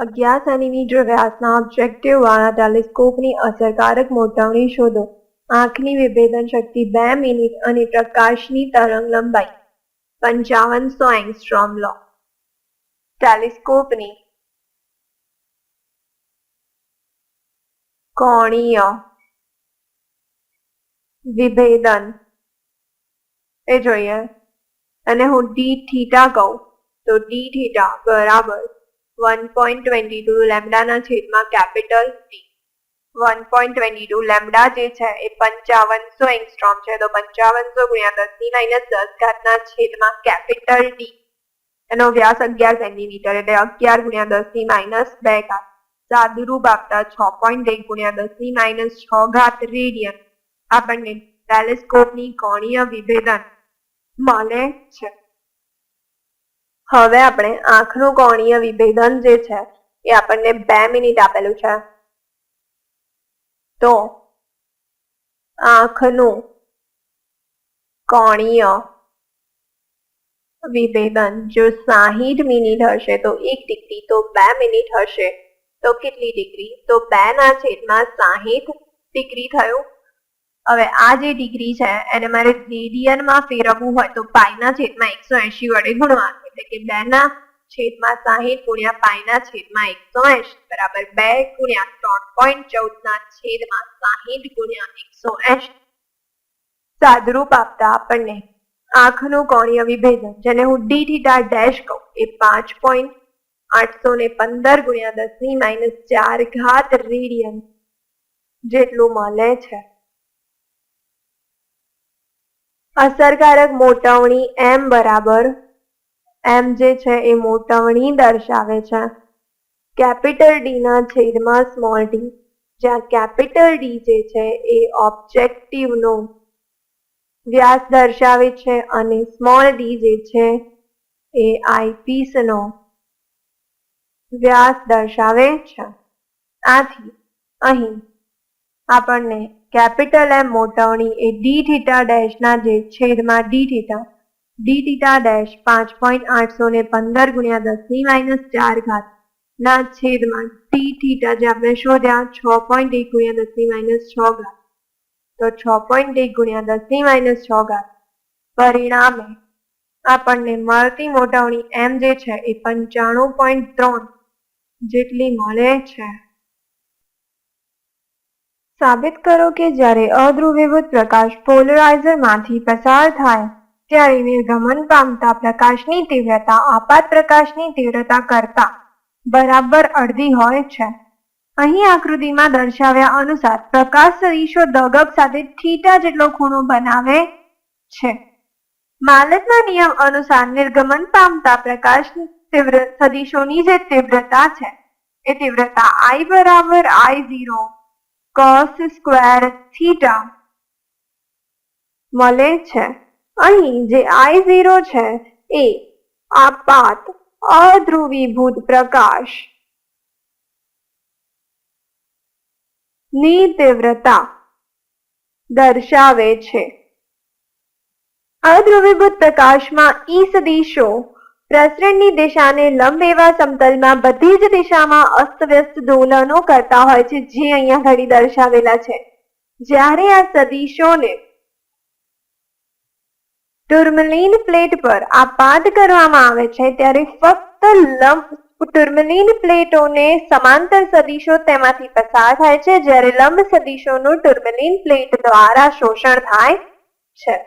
અગિયાર સેન્ટીમીટર વ્યાસના ઓબ્જેક્ટિવ વાળા ટેલિસ્કોપની અસરકારક મોટવણી શોધો. આંખની વિભેદન શક્તિ બે મિનિટ અને પ્રકાશની તરંગ લંબાઈ. પંચાવનસો એંગસ્ટ્રોમ લો ટેલિસ્કોપની કોણીય વિભેદન. એ જોઈએ. અને હું ડી થીટા કહું. તો ડી થીટા બરાબર વન પોઈન્ટ ટ્વેન્ટી છેદમાં capital T one lambda two lambda જે છે એ પંચાવનસો એંગસ્ટ્રોમ છે. તો પંચાવનસો ગુણ્યા દસની માઇનસ દસ ઘાતના છેદમાં કેપિટલ ટી એનો વ્યાસ અગિયાર સેન્ટીમીટર એટલે અગિયાર ગુણ્યા દસની માઇનસ બે ઘાત. સાદુરૂપ આપતા છ પોઈન્ટ એક ગુણ્યા દસની માઇનસ છ ઘાત રેડિયન આપણને ટેલિસ્કોપની કોણીય વિભેદન મળે છે. હવે આપણે આંખનું કોણીય વિભેદન જે છે, એ આપણને બે મિનિટ આપેલું છે. તો, આંખનું કોણીય વિભેદન જો સાહીઠ મિનિટ હશે, તો એક ડિગ્રી, તો બે મિનિટ હશે. તો કેટલી ડિગ્રી? તો બે ના છેદમાં સાહીઠ ડિગ્રી થયું. હવે આ જે ડિગ્રી છે, એને મારે રેડિયનમાં ફેરવવું હોય તો પાઈના છેદમાં એકસો એંશી વડે ગુણવાનું. એટલે કે બે ના છેદમાં સાહીઠ ગુણ્યા પાઈના છેદમાં એકસો એંશી બરાબર બે ગુણ્યા ત્રણ પોઈન્ટ ચૌદ ના છેદમાં સાહીઠ ગુણ્યા એકસો એંશી સાદરૂપ આપતા આપણને આંખનું કોણીય વિભેદન, જેને હું ડી થીટા ડેશ કહું, એ પાંચ પોઈન્ટ આઠસો ને પંદર ગુણ્યા દસની માઇનસ ચાર ઘાત રેડિયન જેટલું મળે છે. અસરકારક મોટવણી એમ બરાબર એમ જે છે એ મોટવણી દર્શાવે છે. કેપિટલ ડીના છેદમાં સ્મોલ ડી જ્યાં કેપિટલ ડી જે છે એ ઓબ્જેક્ટિવનો વ્યાસ દર્શાવે છે અને સ્મોલ ડી જે છે એ આઈપીસનો વ્યાસ દર્શાવે છે. આથી અહીં આપણને કેપિટલ એમ મોટવણી એ ડી થીટા ડેશના જે છેદમાં D theta D theta dash પાંચ પોઈન્ટ આઠસો ને પંદર ગુણ્યા દસની માઇનસ ચાર ઘાત ના છેદમાં ટી થીટા જે આપણે શોધ્યા છ પોઈન્ટ એક ગુણ્યા દસની માઇનસ છ ઘાત. તો છ પોઈન્ટ એક ગુણ્યા દસની માઇનસ છ ઘાત પરિણામે આપણને મળતી મોટવણી એમ જે છે એ પંચાણું પોઈન્ટ ત્રણ જેટલી મળે છે. સાબિત કરો કે જ્યારે અધ્રુવીભૂત પ્રકાશ પોલરાઇઝરમાંથી પસાર થાય ત્યારે નિર્ગમન પામતા પ્રકાશની તીવ્રતા, આપાત પ્રકાશની તીવ્રતા કરતા બરાબર અડધી હોય છે. અહીં આકૃતિમાં દર્શાવ્યા અનુસાર પ્રકાશ સદીશો દગબ સાથે થીટા જેટલો ખૂણો બનાવે છે. માલકના નિયમ અનુસાર નિર્ગમન પામતા પ્રકાશ તીવ્ર, સદીશોની જે તીવ્રતા છે, એ તીવ્રતા આઈ બરાબર I zero cos square theta મળે છે. અહીં જે આઈ ઝીરો છે, એ આપાત અધ્રુવીભૂત પ્રકાશ. ની તીવ્રતા દર્શાવે છે. અધ્રુવીભૂત પ્રકાશમાં ઈ સદીશો પ્રસરણની દિશાને લંબ એવા સમતલમાં બધી જ દિશામાં અસ્તવ્યસ્ત દોલનો કરતા હોય છે, જે અહીંયા ઘડી દર્શાવેલા છે. જ્યારે આ સદીશોને ટુર્મલીન પ્લેટ પર આપાત કરવામાં આવે છે, ત્યારે ફક્ત લંબ ટુર્મલીન પ્લેટોને સમાંતર સદિશો તેમાંથી પસાર થાય છે, જ્યારે લંબ સદિશોનું ટુર્મલીન પ્લેટ દ્વારા શોષણ થાય છે.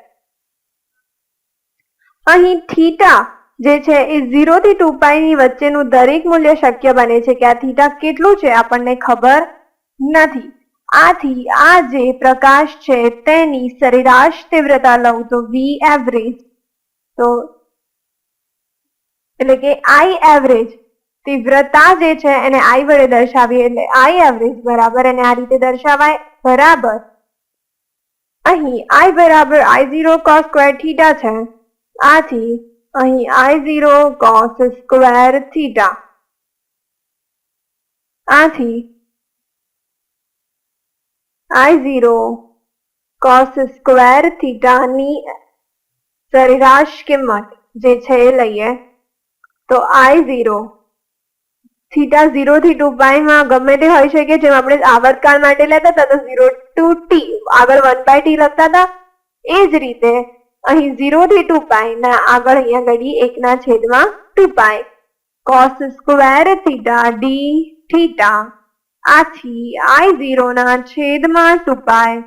અહીં થીટા જે છે એ ઝીરો થી ટુ ની વચ્ચેનું દરેક મૂલ્ય શક્ય બને છે, કે આ થીટા કેટલું છે આપણને ખબર નથી. આથી આ જે પ્રકાશ છે તેની સરેરાશ તીવ્રતા લઉં તો વી એવરેજ તો એટલે કે આઈ એવરેજ તીવ્રતા જે છે એને આઈ વડે દર્શાવીએ એટલે આઈ એવરેજ બરાબર અને આ રીતે દર્શાવાય. બરાબર. અહીં આઈ બરાબર I zero cos square theta છે. આથી અહીં I zero cos square theta આથી આઈ ઝીરો કોસ સ્ક્વેર થીટાની સરેરાશ કિંમત જે છે એ લઈએ તો આઈ ઝીરો થીટા ઝીરો થી ટુ માં ગમે તે હોઈ શકે જેમ આપણે આવર્તકાળ માટે લેતા હતા તો ઝીરો ટુ ટી આગળ વન બાય ટી લખતા હતા એ જ રીતે અહીં ઝીરો થી ટુ પાઈ ના આગળ અહીંયા ઘડી એકના છેદમાં two pi cos square theta D theta આથી આઈ ઝીરો છેદમાં ટુ પાય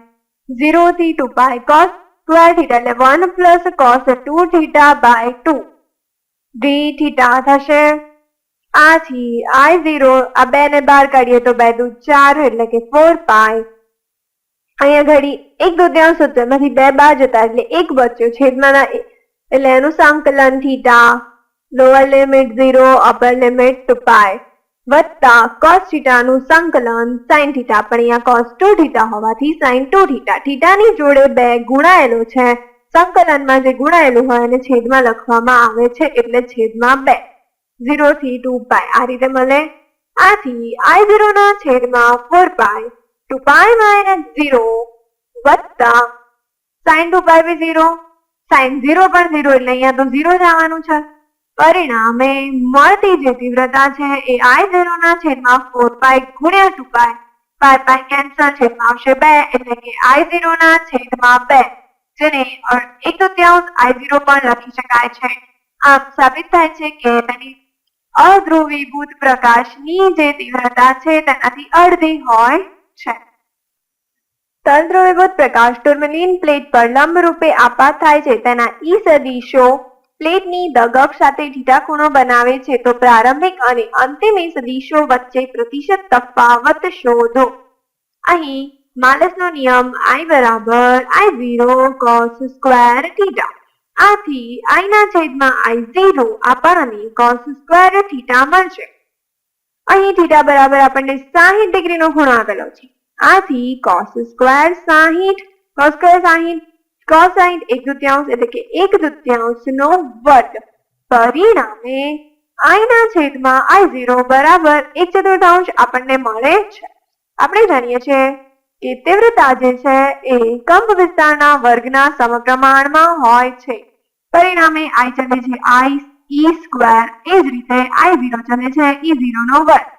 ઝીરો થી two pi cos square theta એટલે one plus cos two theta by two D theta થશે. આથી આઈ ઝીરો આ બે ને બાર કાઢીએ તો બે દુ ચાર એટલે કે ફોર પાય અહીંયા ઘડી એક દુત્યાંશ હતો એમાંથી બે બાર જતા એટલે એક બચ્યો. છેદમાં એટલે એનું સંકલન theta lower limit zero upper limit two pi વત્તા કોસ થીટાનું સંકલન સાઈન થીટા પણ અહીંયા કોસ ટુ થીટા હોવાથી સાઈન ટુ થીટા થીટાની જોડે બે ગુણાયેલો છે. સંકલનમાં જે ગુણાયેલું હોય એને છેદમાં લખવામાં આવે છે, એટલે છેદમાં બે. ઝીરો થી ટુ પાય આ રીતે મળે. આથી આઈ ઝીરો ના છેદમાં four pi two pi minus zero વત્તા sine two pi B zero sine zero પણ ઝીરો એટલે અહીંયા તો ઝીરો જ આવવાનું છે. પરિણામે મળતી જે તીવ્રતા છે એ આઈ ઝીરો ના છેદમાં ફોર પાય ગુણ્યા ટુ પાય પાય પાય કેન્સર છેદમાં આવશે બે, એટલે કે આઈ ઝીરો ના છેદમાં બે. જેને એક તૃતીયાંશ આઈ ઝીરો પણ લખી શકાય છે. આમ સાબિત થાય છે કે તેની અધ્રુવીભૂત પ્રકાશની જે તીવ્રતા છે તેનાથી અડધી હોય છે. તલદ્રવ્યભૂત પ્રકાશ ટુર્મલિન પ્લેટ પર લંબ રૂપે આપાત થાય છે. તેના ઈ સદીશો પ્લેટની દગક સાથે થીટા ખૂણો બનાવે છે, તો પ્રારંભિક અને અંતિમ સદીશો વચ્ચે પ્રતિશત તફાવત શોધો. અહીં માલસનો નિયમ આઈ બરાબર I zero cos square theta આથી i ના છેદમાં આઈ ઝીરો આપણને કોસ સ્ક્વેર થીટા મળશે. અહીં થીટા બરાબર આપણને 60 ડિગ્રીનો ખૂણો આપેલો છે. આથી cos square 60 cos square 60 cos 60 એક દૂત્યાંશ એટલે કે એક દુત્યાંશ નો વર્ગ. પરિણામે આઈના છેદમાં આઈ ઝીરો બરાબર એક ચતુર્થાંશ આપણને મળે છે. આપણે જાણીએ છીએ કે તીવ્રતા જે છે એ કંપ વિસ્તારના વર્ગના સમપ્રમાણમાં હોય છે. પરિણામે આઈ ચલે છે આઈ ઈ સ્ક્વેર એ જ રીતે આઈ ઝીરો ચલે છે ઈ ઝીરો નો વર્ગ.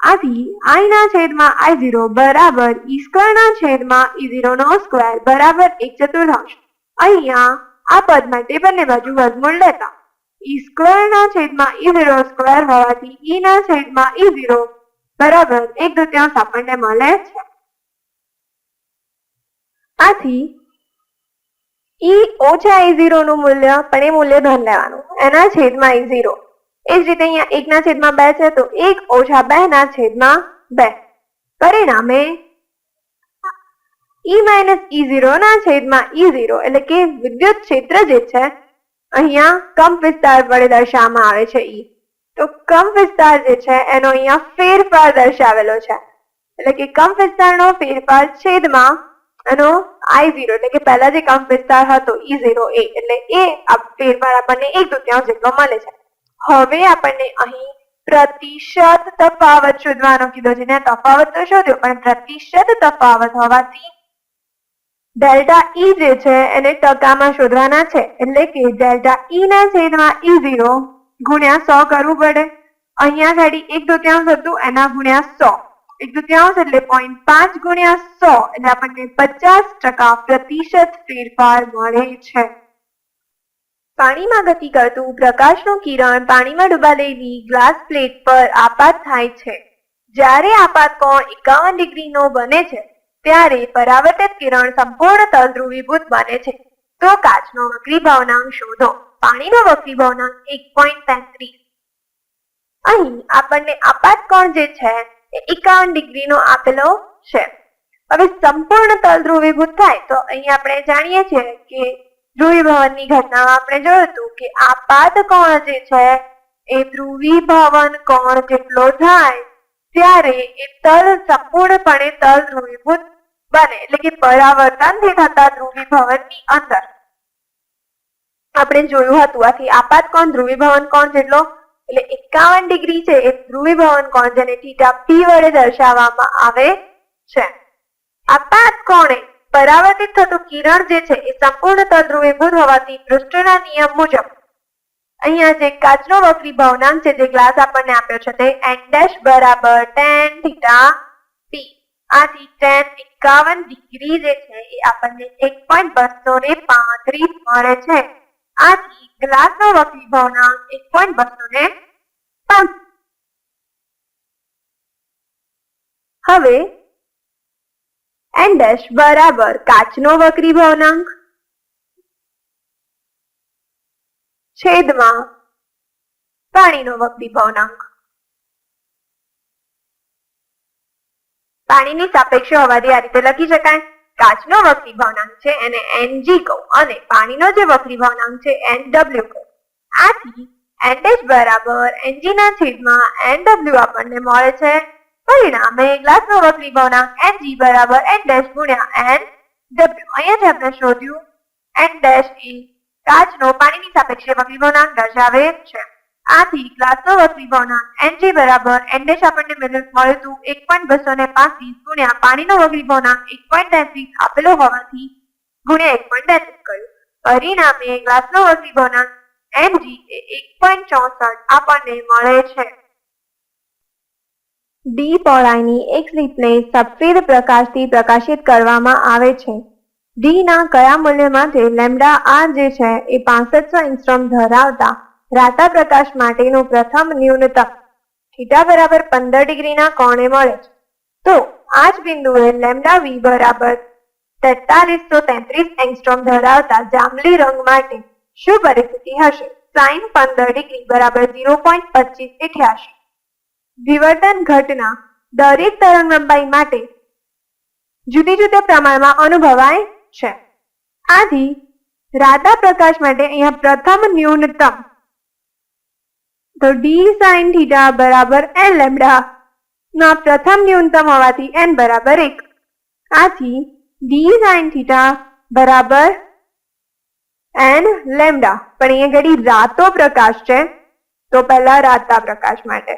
આથી આઈ ના છેદમાં આઈ ઝીરો બરાબર ઈ સ્ક્વેર ના છેદમાં ઈ ઝીરો નો સ્ક્વેર બરાબર એક ચતુર્થાંશ. અહીંયા આ પદ માટે બંને બાજુ વર્ગમૂળ લેતા. ઈ સ્ક્વેર ના છેદમાં ઈ ઝીરો સ્ક્વેર હોવાથી ઈ ના છેદમાં ઈ ઝીરો બરાબર એક દુત્યાંશ આપણને મળે છે. આથી ઈ ઓછા ઈ ઝીરો નું મૂલ્ય પણ એ મૂલ્ય ધન લેવાનું. એના છેદમાં ઈ ઝીરો. એ જ રીતે અહીંયા એકના છેદમાં બે છે, તો એક ઓછા બે ના છેદમાં બે. પરિણામે ઈ માઇનસ ઈ ઝીરો ના છેદમાં ઈ ઝીરો એટલે કે વિદ્યુત ક્ષેત્ર જે છે, અહીંયા કંપ વિસ્તાર વડે દર્શાવવામાં આવે છે ઈ તો કંપ વિસ્તાર જે છે, એનો અહીંયા ફેરફાર દર્શાવેલો છે. એટલે કે કંપ વિસ્તારનો ફેરફાર છેદમાં એનો આઈ ઝીરો એટલે કે પહેલા જે કંપ વિસ્તાર હતો ઈ ઝીરો એ એટલે એ ફેરફાર આપણને એક દુત્યાંશ જેટલો મળે છે. હવે આપણને અહીં પ્રતિશત તફાવત શોધવાનો કીધો છે. તફાવત તો શોધ્યો, પણ પ્રતિશત તફાવત હોવાથી ડેલ્ટા ઈ જે છે એને ટકામાં શોધવાના છે. એટલે કે ડેલ્ટા ઈ ના છેદમાં ઈ ઝીરો ગુણ્યા સો કરવું પડે. અહીંયા ઘડી એક દુત્યાંશ હતું, એના ગુણ્યા સો. એક દુત્યાંશ એટલે પોઈન્ટ પાંચ ગુણ્યા સો. એટલે આપણને પચાસ ટકા પ્રતિશત ફેરફાર મળે છે. પાણીમાં ગતિ કરતું પ્રકાશનું કિરણ પાણીમાં ડૂબાડેલી ગ્લાસ પ્લેટ પર આપાત થાય છે. જ્યારે આપાત કોણ એકાવન ડિગ્રીનો બને છે, ત્યારે પરાવર્તિત કિરણ સંપૂર્ણ તલધ્રુવીભૂત બને છે. તો કાચનો વક્રીભાવનાંક શોધો. પાણીનો વક્રીભાવનાંક એક પોઈન્ટ તેત્રીસ અહીં આપણને આપાત કોણ જે છે, એ એકાવન ડિગ્રીનો આપેલો છે. હવે સંપૂર્ણ તલ ધ્રુવીભૂત થાય તો અહીં આપણે જાણીએ છીએ કે ધ્રુવીભવનની ઘટનામાં આપણે જોયું હતું કે આપાત કોણ જે છે, એ ધ્રુવીભવન કોણ જેટલો થાય, ત્યારે એ તલ સંપૂર્ણપણે તલ ધ્રુવીભૂત બને, એટલે કે પરાવર્તનથી થતા ધ્રુવીભવનની અંદર. આપણે જોયું હતું આથી આપાત કોણ ધ્રુવીભવન કોણ જેટલો, એટલે એકાવન ડિગ્રી છે, એ ધ્રુવીભવન કોણ જેને થીટા પી વડે દર્શાવવામાં આવે છે. આપાત કોણે પરાવર્તિત થતું કિરણ જે છે એ સંપૂર્ણ તદ્રુવીભૂત હોવાથી પૃષ્ઠના નિયમ મુજબ. અહીંયા જે કાચનો વક્રી ભવનાંક છે, જે ગ્લાસ આપણને આપ્યો છે તે n ડેશ બરાબર tan થીટા p. આથી tan એકાવન ડિગ્રી જે છે એ આપણને એક પોઈન્ટ બસો ને પાંત્રીસ મળે છે. આથી ગ્લાસનો વક્રી ભવનાંક એક પોઈન્ટ બસો ને હવે n ડેશ બરાબર કાચનો વક્રી ભવનાંક. છેદમાં પાણીનો વક્રી ભવનાંક. પાણીની સાપેક્ષ હોવાથી આ રીતે લખી શકાય. કાચનો વક્રી ભવનાંક છે એને એનજી કહું અને પાણીનો જે વક્રી ભવનાંક છે Nw કહું. આથી એન ડેશ બરાબર એનજી ના છેદમાં Nw આપણને મળે છે. પરિણામે ગ્લાસનો વક્રી ભવનાંક Ng બરાબર n ડેશ ગુણ્યા Nw અહીંયા અહીંયાથી આપણે શોધ્યું n ડેશ એ કાચનો પાણીની સાપેક્ષે વક્રી ભવનાંક દર્શાવે છે આથી ગ્લાસનો વક્રી ભવનાંક Ng બરાબર n ડેશ આપણને મળ્યું હતું એક પોઈન્ટ બસો ને પાંત્રીસ ગુણ્યા પાણીનો વક્રી ભવનાંક એક પોઈન્ટ તેત્રીસ આપેલો હોવાથી ગુણ્યા એક પોઈન્ટ તેત્રીસ કર્યું પરિણામે ગ્લાસનો વક્રી ભવનાંક Mg એ એક પોઈન્ટ ચોસઠ આપણને મળે છે. ડી પહોળાઈની એક સ્લિપને સફેદ પ્રકાશથી પ્રકાશિત કરવામાં આવે છે. ડી ના કયા મૂલ્ય માટે લેમડા આર જે છે એ પાંસઠસો ઇન્સ્ટ્રોમ ધરાવતા રાતા પ્રકાશ માટેનું પ્રથમ ન્યૂનતમ થીટા બરાબર પંદર ડિગ્રીના કોણે મળે છે. તો આ જ બિંદુએ લેમડા વી બરાબર તેતાલીસો તેત્રીસ એંગસ્ટ્રોમ ધરાવતા જાંબલી રંગ માટે શું પરિસ્થિતિ હશે? સાઈન પંદર ડિગ્રી બરાબર ઝીરો પોઈન્ટ પચીસ અઠ્યાસી વિવર્તન ઘટના દરેક તરંગ લંબાઈ માટે જુદી જુદા પ્રમાણમાં અનુભવાય છે. આથી રાતા પ્રકાશ માટે અહીંયા પ્રથમ ન્યૂનતમ તો ડી સાઇન થીટા બરાબર એન લેમડા ના પ્રથમ ન્યૂનતમ હોવાથી એન બરાબર એક. આથી ડી સાઇન થીટા બરાબર એન લેમડા. પણ અહીંયા ઘડી રાતો પ્રકાશ છે, તો પહેલા રાતા પ્રકાશ માટે.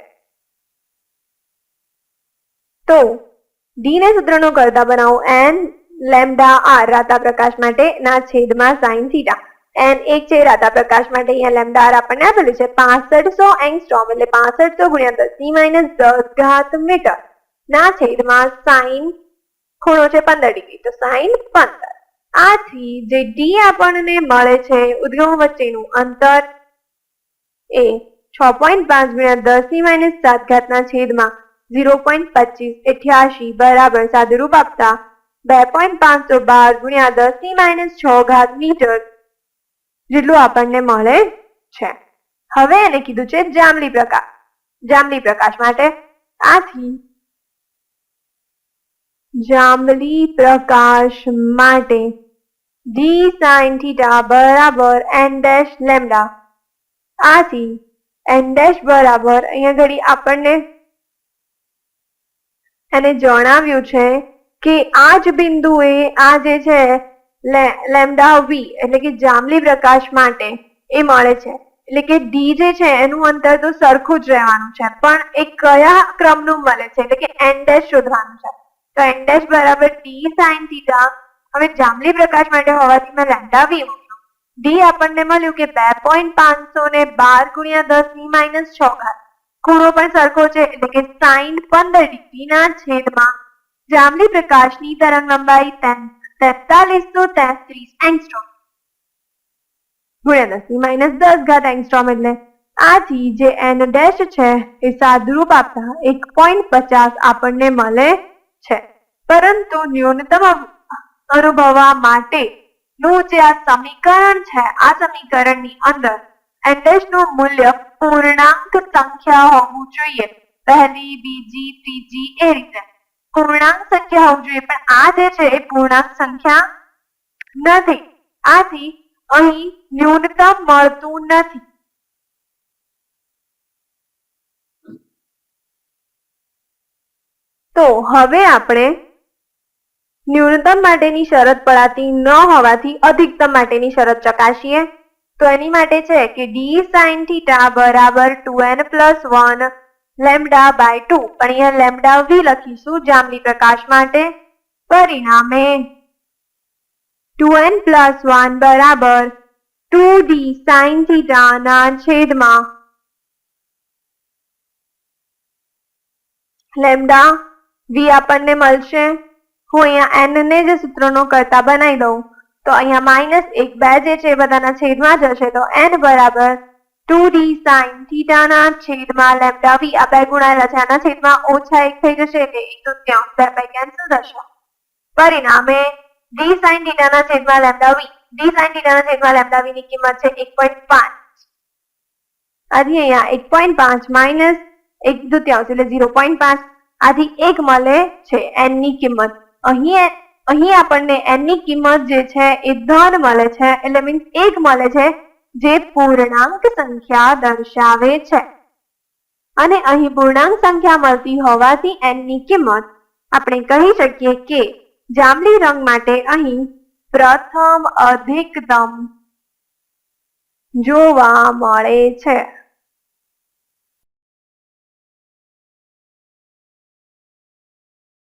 તો ડીને સૂત્રનો કરતા બનાવો. એન લેમડા આર રાતા પ્રકાશ માટે ના છેદમાં સાઇન થીટા. એન એક છે રાતા પ્રકાશ માટે. અહીંયા લેમડા આર આપણને આપેલું છે. પાસઠસો એંગસ્ટ્રોમ એટલે પાસઠસો ગુણ્યા દસ. ની માઇનસ દસ ઘાત મીટર. ના છેદમાં સાઇન ખૂણો છે પંદર ડિગ્રી. તો સાઇન પંદર. આથી જે ડી આપણને મળે છે ઉદ્ગમ વચ્ચેનું અંતર એ છ પોઈન્ટ પાંચ ગુણ્યા દસની માઇનસ સાત ઘાતના છેદમાં ઝીરો પોઈન્ટ પચીસ અઠ્યાસી બરાબર, સાદુરૂપ આપતા બે પોઈન્ટ પાંચસો બાર ગુણ્યા દસની માઇનસ છ ઘાત મીટર જેટલું આપણને મળે છે. હવે એને કીધું છે જાંબલી પ્રકાશ. જાંબલી પ્રકાશ માટે આથી જાંબલી પ્રકાશ માટે ડી સાઇન થીટા બરાબર એન ડેશ લેમડા આથી એન ડેશ બરાબર અહીંયા ઘડી આપણને એને જણાવ્યું છે કે આ જ બિંદુએ આ જે છે લેમડા વી, એટલે કે જાંબલી પ્રકાશ માટે એ મળે છે. એટલે કે ડી જે છે, એનું અંતર તો સરખું જ રહેવાનું છે. પણ એ કયા ક્રમનું મળે છે? એટલે કે એન શોધવાનું છે. તો એન બરાબર ડી સાઇન થીટા. હવે જાંબલી પ્રકાશ માટે હોવાથી મેં લેમડા વી ડી આપણને મળ્યું કે બે પોઈન્ટ પાંચસો ને બાર ગુણ્યા દસની માઇનસ છ ઘાત. ખૂણો પણ સરખો છે એટલે કે સાઈન પંદર ડિગ્રીના છેદમાં જાંબલી પ્રકાશની તરંગ લંબાઈ તેતાલીસો તેત્રીસ એંગસ્ટ્રોમ. ગુણ્યા દસ માઇનસ દસ ઘાત એંગસ્ટ્રોમ એટલે આથી જે એન ડેશ છે એ સાદુરૂપ આપતા એક પોઈન્ટ પચાસ આપણને મળે છે. પરંતુ ન્યૂનતમ અનુભવવા માટે નું જે આ સમીકરણ છે, આ સમીકરણની અંદર એન ડેશનું મૂલ્ય પૂર્ણાંક સંખ્યા હોવું જોઈએ પહેલી બીજી ત્રીજી એ રીતે પૂર્ણાંક સંખ્યા હોવું જોઈએ પણ આ જે છે એ પૂર્ણાંક સંખ્યા નથી આથી અહીં ન્યૂનતમ મળતું નથી તો હવે આપણે ન્યૂનતમ માટેની શરત પડાતી ન હોવાથી અધિકતમ માટેની શરત ચકાસીએ. તો એની માટે છે કે ડી સાઇન થીટા બરાબર two N plus one lambda by two પણ અહીંયા લેમડા વી લખીશું જાંબલી પ્રકાશ માટે. પરિણામે ટુ એન પ્લસ વન બરાબર ટુ ડી સાઇન થીટાના છેદમાં લેમડા વી આપણને મળશે. હું અહીંયા એન ને જ સૂત્રનો કરતા બનાવી દઉં. તો અહીંયા માઇનસ એક બે જે છે બધાના છેદમાં જશે. તો એન બરાબર ટુ ડી સાઇન થીટાના છેદમાં લેમડા વી આ બે ગુણાયેલા છે. આના છેદમાં ઓછા એક થઈ જશે એટલે એક તૃતીયાંશ બે બે કેન્સલ થશે? પરિણામે ડી સાઇન થીટાના છેદમાં લેમડા વી ડી સાઇન થીટાના છેદમાં લેમડા વી ની કિંમત છે એક પોઈન્ટ પાંચ. આથી અહીંયા એક પોઈન્ટ પાંચ માઇનસ એક દુત્યાંશ એટલે ઝીરો પોઈન્ટ પાંચ. આથી એક મળે છે એનની કિંમત. અહીં અહીં આપણને n કિંમત જે છે એ ધન મળે છે, એટલે મીન્સ એક મળે છે, જે પૂર્ણાંક સંખ્યા દર્શાવે છે. અને અહીં પૂર્ણાંક સંખ્યા મળતી હોવાથી n ની કિંમત આપણે કહી શકીએ કે જાંબલી રંગ માટે અહીં પ્રથમ અધિકતમ જોવા મળે છે.